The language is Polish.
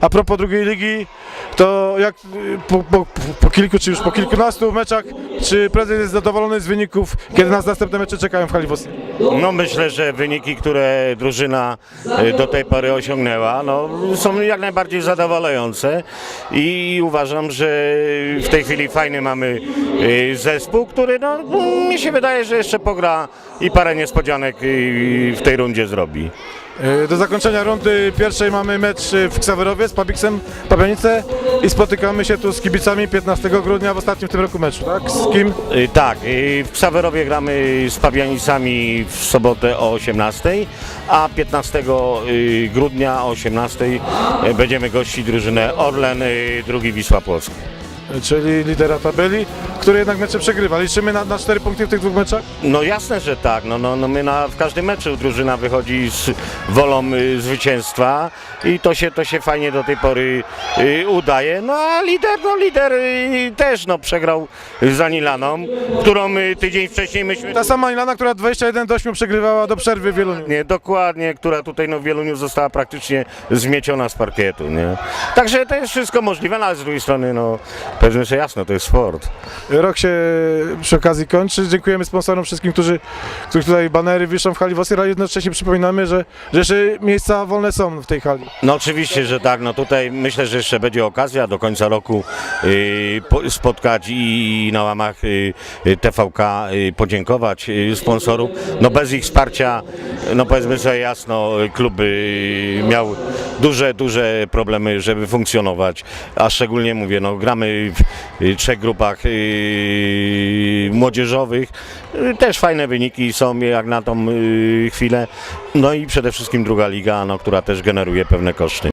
A propos drugiej ligi, to jak y, po, po, po kilku czy już po kilkunastu meczach, czy prezydent jest zadowolony z wyników, kiedy nas następne mecze czekają w Haliwos? No myślę, że wyniki, które drużyna y, do tej pory osiągnęła, no, są jak najbardziej zadowalające i uważam, że w tej chwili fajny mamy y, zespół, który no, mi się wydaje, że jeszcze pogra i parę niespodzianek w tej rundzie zrobi. Y, Do zakończenia rundy pierwszej mamy mecz w Ksawerowie z Pabiksem Pabianice i spotykamy się tu z kibicami 15 grudnia w ostatnim w tym roku meczu, tak? Z kim? Y, Tak, y, w Ksawerowie gramy z Pabianicami w sobotę o 18, a 15 y, grudnia o 18 y, będziemy gościć drużynę Orlen, drugi Wisła Płock. Czyli lidera tabeli, który jednak mecze przegrywa. Liczymy na, na 4 punkty w tych dwóch meczach? No jasne, że tak. No, no, no my na, w każdym meczu drużyna wychodzi z wolą y, zwycięstwa i to się, to się fajnie do tej pory y, udaje. No a lider, no lider y, też no, przegrał z Anilaną, którą y, tydzień wcześniej myśmy... Ta sama Ilana, która 21 do 8 przegrywała do przerwy w Wieluniu. Nie, dokładnie, która tutaj no, w Wieluniu została praktycznie zmieciona z parkietu, nie? Także to jest wszystko możliwe, no, ale z drugiej strony, no, powiedzmy sobie jasno, to jest sport. Rok się przy okazji kończy. Dziękujemy sponsorom wszystkim, którzy, których tutaj banery wiszą w hali Wosir, ale jednocześnie przypominamy, że, że jeszcze miejsca wolne są w tej hali. No oczywiście, że tak. No tutaj myślę, że jeszcze będzie okazja do końca roku y, po, spotkać i na łamach y, y, TVK y, podziękować y, sponsorów. No bez ich wsparcia, no powiedzmy sobie jasno, y, klub miał duże, duże problemy, żeby funkcjonować. A szczególnie mówię, no gramy w y, trzech grupach y, młodzieżowych. Y, Też fajne wyniki są jak na tą chwilę. No i przede wszystkim druga liga, no, która też generuje pewne koszty.